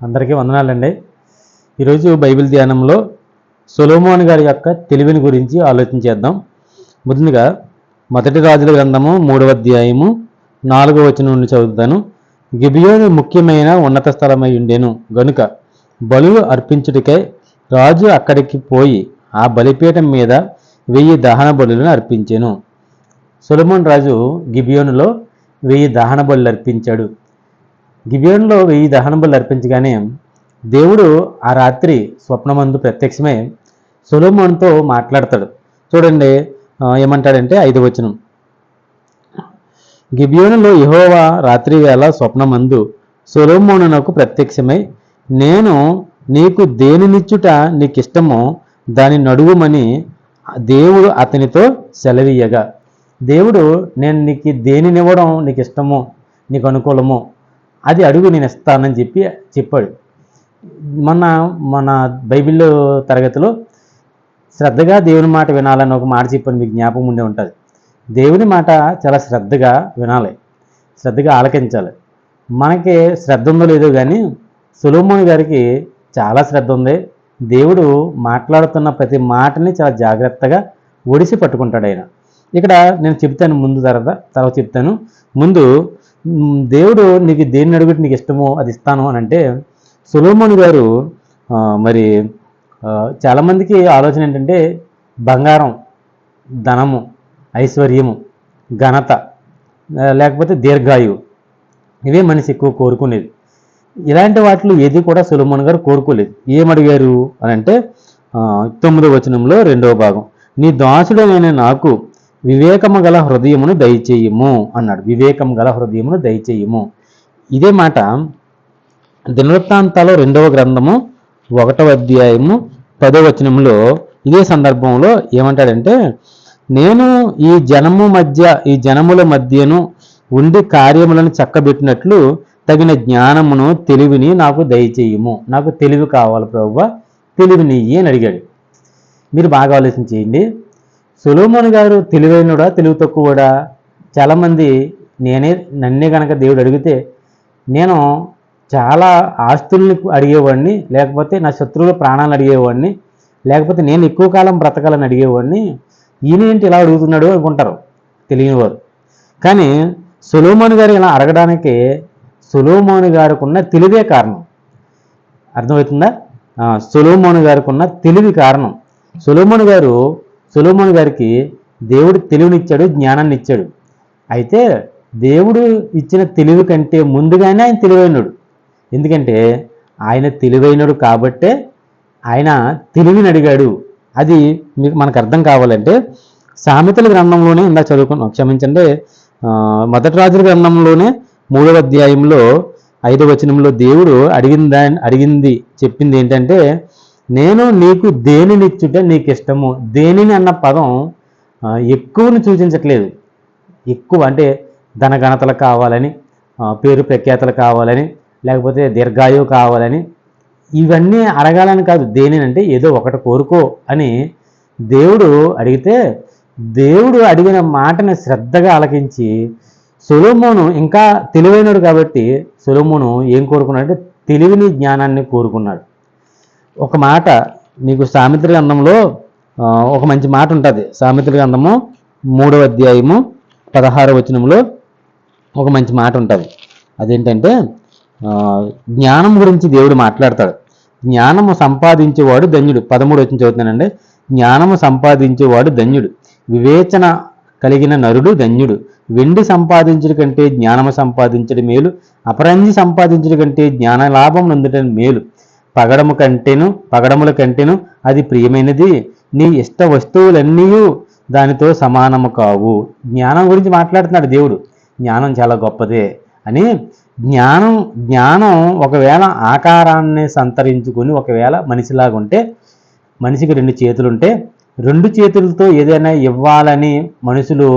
అందరికీ వందనాలండి. ఈరోజు బైబిల్ ధ్యానంలో సొలోమోన్ గారి యొక్క తెలివిని గురించి ఆలోచించేద్దాం ముందుగా మొదటి రాజుల గ్రంథము మూడవ అధ్యాయము నాలుగవ వచనం నుండి చదువుతాను. గిబియోను ముఖ్యమైన ఉన్నత స్థలమై ఉండేను. గనుక బలులు అర్పించుటకై రాజు అక్కడికి పోయి ఆ బలిపీఠం మీద వెయ్యి దహన బలులను అర్పించాను. సొలమోన్ రాజు గిబియోనులో వెయ్యి దహన బలులు అర్పించాడు. గిబియోన్లో వెయ్యి దహన అర్పించగానే దేవుడు ఆ రాత్రి స్వప్నమందు ప్రత్యక్షమే సొలోమోన్తో మాట్లాడతాడు. చూడండి ఏమంటాడంటే ఐదు వచనం. గిబియోనులో ఇహోవా రాత్రి వేళ స్వప్నమందు సొలోమోనునకు ప్రత్యక్షమై నేను నీకు దేనినిచ్చుట నీకిష్టమో దాని నడువుమని దేవుడు అతనితో సెలవీయగా దేవుడు నేను నీకు దేనినివ్వడం నీకు ఇష్టమో నీకు అనుకూలమో అది అడుగు నేను ఇస్తానని చెప్పి చెప్పాడు. మొన్న మన బైబిల్ తరగతిలో శ్రద్ధగా దేవుని మాట వినాలని ఒక మాట చెప్పని మీకు జ్ఞాపకం ఉండే ఉంటుంది. దేవుని మాట చాలా శ్రద్ధగా వినాలి. శ్రద్ధగా ఆలకించాలి. మనకి శ్రద్ధ ఉందో లేదో కానీ సులోమోని గారికి చాలా శ్రద్ధ ఉంది. దేవుడు మాట్లాడుతున్న ప్రతి మాటని చాలా జాగ్రత్తగా ఒడిసి పట్టుకుంటాడు ఆయన. ఇక్కడ నేను చెప్తాను ముందు తర్వాత తర్వాత చెప్తాను. ముందు దేవుడు నీకు దేన్ని అడుగుటి నీకు ఇష్టమో అది ఇస్తాను అని అంటే సులోమోని గారు మరి చాలామందికి ఆలోచన ఏంటంటే బంగారం ధనము ఐశ్వర్యము ఘనత లేకపోతే దీర్ఘాయువు. ఇవే మనిషి ఎక్కువ కోరుకునేది. ఇలాంటి వాటిలో ఏది కూడా సులమోన్ గారు కోరుకోలేదు. ఏమడిగారు అని అంటే తొమ్మిదో వచనంలో రెండవ భాగం. నీ దాసుడైన నాకు వివేకము గల హృదయమును దయచేయము అన్నాడు. వివేకం గల హృదయమును దయచేయము. ఇదే మాట దినవృత్తాంతాలు రెండవ గ్రంథము ఒకటవ అధ్యాయము పదో వచనంలో ఇదే సందర్భంలో ఏమంటాడంటే నేను ఈ జనము మధ్య ఈ జనముల మధ్యను ఉండి కార్యములను చక్కబెట్టినట్లు తగిన జ్ఞానమును తెలివిని నాకు దయచేయము. నాకు తెలివి కావాలి ప్రభువ తెలివినియ్యి అని అడిగాడు. మీరు బాగా ఆలోచించేయండి. సొలోమోన్ గారు తెలివైనడా తెలివి తక్కువడా చాలామంది నేనే నన్నే కనుక దేవుడు అడిగితే నేను చాలా ఆస్తుల్ని అడిగేవాడిని లేకపోతే నా శత్రువుల ప్రాణాలు అడిగేవాడిని లేకపోతే నేను ఎక్కువ కాలం బ్రతకాలని అడిగేవాడిని ఈయన ఏంటి ఇలా అడుగుతున్నాడు అనుకుంటారు తెలియనివారు. కానీ సొలోమోన్ గారు ఇలా అడగడానికి సొలోమోన్ గారికి ఉన్న తెలివే కారణం. అర్థమవుతుందా? ఆ, గారికున్న గారికి ఉన్న తెలివి కారణం. సొలోమోన్ గారు సొలోమోన్ గారికి దేవుడు తెలివినిచ్చాడు జ్ఞానాన్ని ఇచ్చాడు అయితే దేవుడు ఇచ్చిన తెలివి కంటే ముందుగానే ఆయన తెలివైనడు. ఎందుకంటే ఆయన తెలివైనడు కాబట్టే ఆయన తెలివిని అడిగాడు. అది మీకు మనకు అర్థం కావాలంటే సామెతల గ్రంథంలోనే ఇందా చదువుకున్నాం. క్షమించండి. మొదటి రాజుల గ్రంథంలోనే మూడవ అధ్యాయంలో ఐదవ వచనంలో దేవుడు అడిగిన దాని అడిగింది చెప్పింది ఏంటంటే నేను నీకు దేనినిచ్చుట నీకు ఇష్టము దేనిని అన్న పదం ఎక్కువను ఎక్కువని సూచించట్లేదు. ఎక్కువ అంటే ధనగణతలు కావాలని పేరు ప్రఖ్యాతలు కావాలని లేకపోతే దీర్ఘాయువు కావాలని. ఇవన్నీ అడగాలని కాదు. దేనినంటే ఏదో ఒకటి కోరుకో అని దేవుడు అడిగితే దేవుడు అడిగిన మాటని శ్రద్ధగా ఆలకించి సొలోమోను ఇంకా తెలివైనడు కాబట్టి సొలోమోను ఏం కోరుకున్నాడంటే తెలివిని జ్ఞానాన్ని కోరుకున్నాడు. ఒక మాట మీకు సామిత్రి గ్రంథంలో ఒక మంచి మాట ఉంటుంది. సామిత్రి గ్రంథము మూడవ అధ్యాయము పదహారవ వచనంలో ఒక మంచి మాట ఉంటుంది. అదేంటంటే జ్ఞానం గురించి దేవుడు మాట్లాడతాడు. జ్ఞానము సంపాదించేవాడు ధన్యుడు. పదమూడు వచ్చిన చదువుతున్నానండి. జ్ఞానము సంపాదించేవాడు ధన్యుడు. వివేచన కలిగిన నరుడు ధన్యుడు. వెండి సంపాదించడం కంటే జ్ఞానము సంపాదించడం మేలు. అపరంజి సంపాదించడం కంటే జ్ఞాన లాభం నొందడం మేలు. పగడము కంటేను పగడముల కంటేను అది ప్రియమైనది. నీ ఇష్ట వస్తువులన్నీ దానితో సమానము కావు. జ్ఞానం గురించి మాట్లాడుతున్నాడు దేవుడు. జ్ఞానం చాలా గొప్పదే అని జ్ఞానం జ్ఞానం ఒకవేళ ఆకారాన్ని సంతరించుకొని ఒకవేళ మనిషిలాగా ఉంటే మనిషికి రెండు చేతులు ఉంటే రెండు చేతులతో ఏదైనా ఇవ్వాలని మనుషులు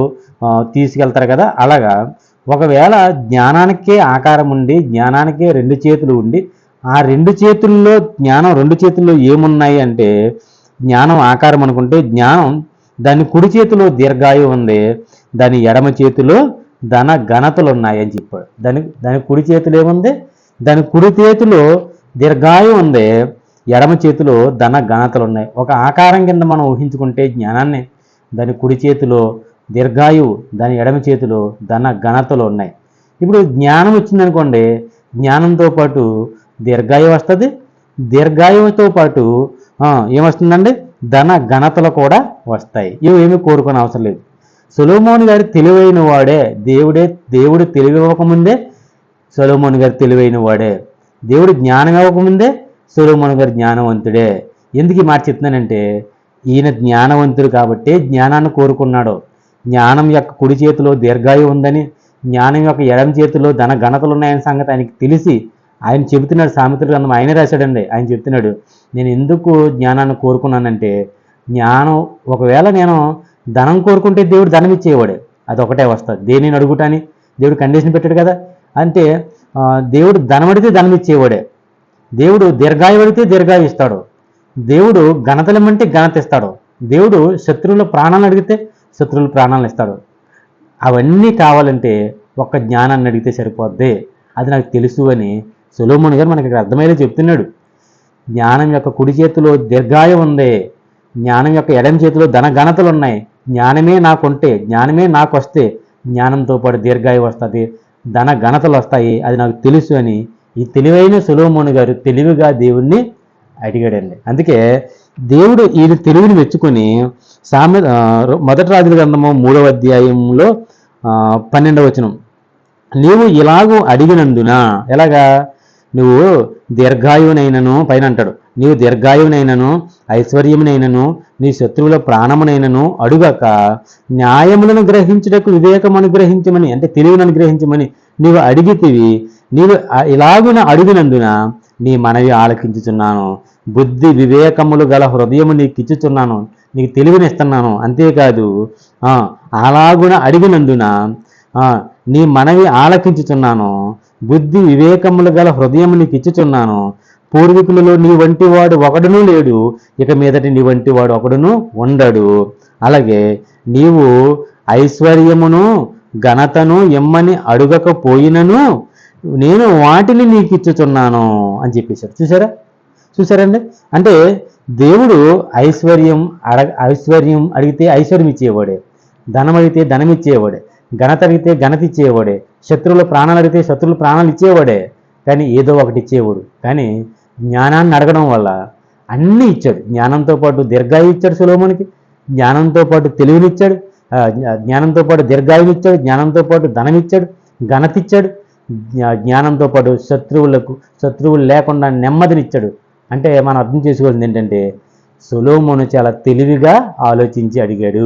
తీసుకెళ్తారు కదా. అలాగా ఒకవేళ జ్ఞానానికే ఆకారం ఉండి జ్ఞానానికే రెండు చేతులు ఉండి ఆ రెండు చేతుల్లో జ్ఞానం రెండు చేతుల్లో ఏమున్నాయి అంటే జ్ఞానం ఆకారం అనుకుంటే జ్ఞానం దాని కుడి చేతిలో దీర్ఘాయు ఉంది దాని ఎడమ చేతిలో ధన ఘనతలు ఉన్నాయి అని చెప్పాడు దాని దాని కుడి చేతులు ఏముంది? దాని కుడి చేతిలో దీర్ఘాయు ఉంది ఎడమ చేతిలో ధన ఘనతలు ఉన్నాయి. ఒక ఆకారం కింద మనం ఊహించుకుంటే జ్ఞానాన్ని దాని కుడి చేతిలో దీర్ఘాయువు దాని ఎడమ చేతిలో ధన ఘనతలు ఉన్నాయి. ఇప్పుడు జ్ఞానం వచ్చిందనుకోండి జ్ఞానంతో పాటు దీర్ఘాయువు వస్తుంది. దీర్ఘాయువుతో పాటు ఏమొస్తుందండి? ధన ఘనతలు కూడా వస్తాయి. ఇవి ఏమి కోరుకునే అవసరం లేదు. సొలోమోని గారి తెలివైన వాడే దేవుడే దేవుడు తెలివి ఇవ్వకముందే సొలోమోని గారు తెలివైన వాడే. దేవుడు జ్ఞానం ఇవ్వకముందే సొలోమోని గారు జ్ఞానవంతుడే. ఎందుకు ఈ మాట చెప్తున్నానంటే ఈయన జ్ఞానవంతుడు కాబట్టి జ్ఞానాన్ని కోరుకున్నాడు. జ్ఞానం యొక్క కుడి చేతిలో దీర్ఘాయు ఉందని జ్ఞానం యొక్క ఎడమ చేతిలో ధన ఘనతలు ఉన్నాయని సంగతి ఆయనకి తెలిసి ఆయన చెబుతున్నాడు సామెతల గ్రంథం ఆయనే రాశాడండి. ఆయన చెప్తున్నాడు నేను ఎందుకు జ్ఞానాన్ని కోరుకున్నానంటే జ్ఞానం ఒకవేళ నేను ధనం కోరుకుంటే దేవుడు ధనం ఇచ్చేవాడే. అదొకటే వస్తుంది దేనిని అడుగుటాని దేవుడు కండిషన్ పెట్టాడు కదా. అంటే దేవుడు ధనం అడిగితే ధనం ఇచ్చేవాడే. దేవుడు దీర్ఘాయు అడిగితే దీర్ఘాయు ఇస్తాడు. దేవుడు ఘనతలమంటే ఘనత ఇస్తాడు. దేవుడు శత్రువుల ప్రాణాలను అడిగితే శత్రువుల ప్రాణాలను ఇస్తాడు. అవన్నీ కావాలంటే ఒక్క జ్ఞానాన్ని అడిగితే సరిపోద్ది. అది నాకు తెలుసు అని సులోముని గారు మనకి ఇక్కడ అర్థమయ్యేలా చెప్తున్నాడు. జ్ఞానం యొక్క కుడి చేతిలో దీర్ఘాయం ఉంది. జ్ఞానం యొక్క ఎడమ చేతిలో ధన ఘనతలు ఉన్నాయి. జ్ఞానమే నాకుంటే జ్ఞానమే నాకు వస్తే జ్ఞానంతో పాటు దీర్ఘాయు వస్తుంది ధన ఘనతలు వస్తాయి. అది నాకు తెలుసు అని ఈ తెలివైన సొలోమోన్ గారు తెలివిగా దేవుణ్ణి అడిగాడండి. అందుకే దేవుడు ఈయన తెలివిని మెచ్చుకొని సామె మొదటి రాజుల గ్రంథము మూడవ అధ్యాయంలో పన్నెండవ వచనం. నీవు ఇలాగూ అడిగినందున ఎలాగా? నువ్వు దీర్ఘాయువునైనను పైన అంటాడు నీవు దీర్ఘాయువునైనను ఐశ్వర్యమునైనను నీ శత్రువుల ప్రాణమునైనను అడుగక న్యాయములను గ్రహించుటకు వివేకం అనుగ్రహించమని అంటే తెలివిని అనుగ్రహించమని నీవు అడిగితివి నీవు ఇలాగున అడిగినందున నీ మనవి ఆలకించుచున్నాను. బుద్ధి వివేకములు గల హృదయము నీకు ఇచ్చుచున్నాను నీకు తెలివినిస్తున్నాను అంతేకాదు అలాగున అడిగినందున నీ మనవి ఆలకించుచున్నాను. బుద్ధి వివేకములు గల హృదయం నీకు ఇచ్చుచున్నాను పూర్వీకులలో నీ వంటి వాడు ఒకడును లేడు ఇక మీదటి నీ వంటి వాడు ఒకడును ఉండడు. అలాగే నీవు ఐశ్వర్యమును ఘనతను ఎమ్మని అడుగకపోయినను నేను వాటిని నీకు ఇచ్చుచున్నాను అని చెప్పేశారు. చూసారా చూసారండి అంటే దేవుడు ఐశ్వర్యం అడగ ఐశ్వర్యం అడిగితే ఐశ్వర్యం ఇచ్చేవాడే ధనం అడిగితే ధనం ఇచ్చేవాడే ఘనత అడిగితే ఘనత ఇచ్చేవాడే. శత్రువుల ప్రాణాలు అడిగితే శత్రువుల ప్రాణాలు ఇచ్చేవాడే. కానీ ఏదో ఒకటి ఇచ్చేవాడు. కానీ జ్ఞానాన్ని అడగడం వల్ల అన్నీ ఇచ్చాడు. జ్ఞానంతో పాటు దీర్ఘాయు ఇచ్చాడు సులోమునికి. జ్ఞానంతో పాటు తెలివినిచ్చాడు జ్ఞానంతో పాటు దీర్ఘాయుని ఇచ్చాడు. జ్ఞానంతో పాటు ధనమిచ్చాడు ఘనతిచ్చాడు ఘనత ఇచ్చాడు. జ్ఞానంతో పాటు శత్రువులకు శత్రువులు లేకుండా నెమ్మదినిచ్చాడు అంటే మనం అర్థం చేసుకోవాల్సింది ఏంటంటే సులోమును చాలా తెలివిగా ఆలోచించి అడిగాడు.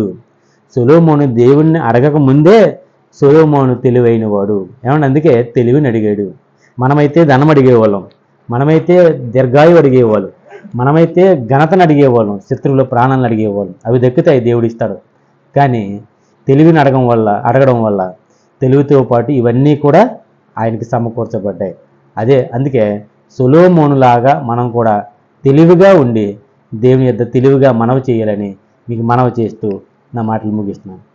సొలోమోను దేవుణ్ణి అడగక ముందే సొలోమోను తెలివైన వాడు ఏమంటే అందుకే తెలివిని అడిగాడు. మనమైతే ధనం అడిగేవాళ్ళం. మనమైతే దీర్ఘాయు అడిగేవాళ్ళు. మనమైతే ఘనతను అడిగేవాళ్ళం. శత్రువుల ప్రాణాలను అడిగేవాళ్ళం. అవి దక్కుతాయి దేవుడు ఇస్తాడు. కానీ తెలివిని అడగడం వల్ల అడగడం వల్ల తెలివితో పాటు ఇవన్నీ కూడా ఆయనకి సమకూర్చబడ్డాయి. అదే అందుకే సులోమోనులాగా మనం కూడా తెలివిగా ఉండి దేవుని యొద్ద తెలివిగా మనవి చేయాలని మీకు మనవి చేస్తూ నా మాటలు ముగిస్తున్నాను.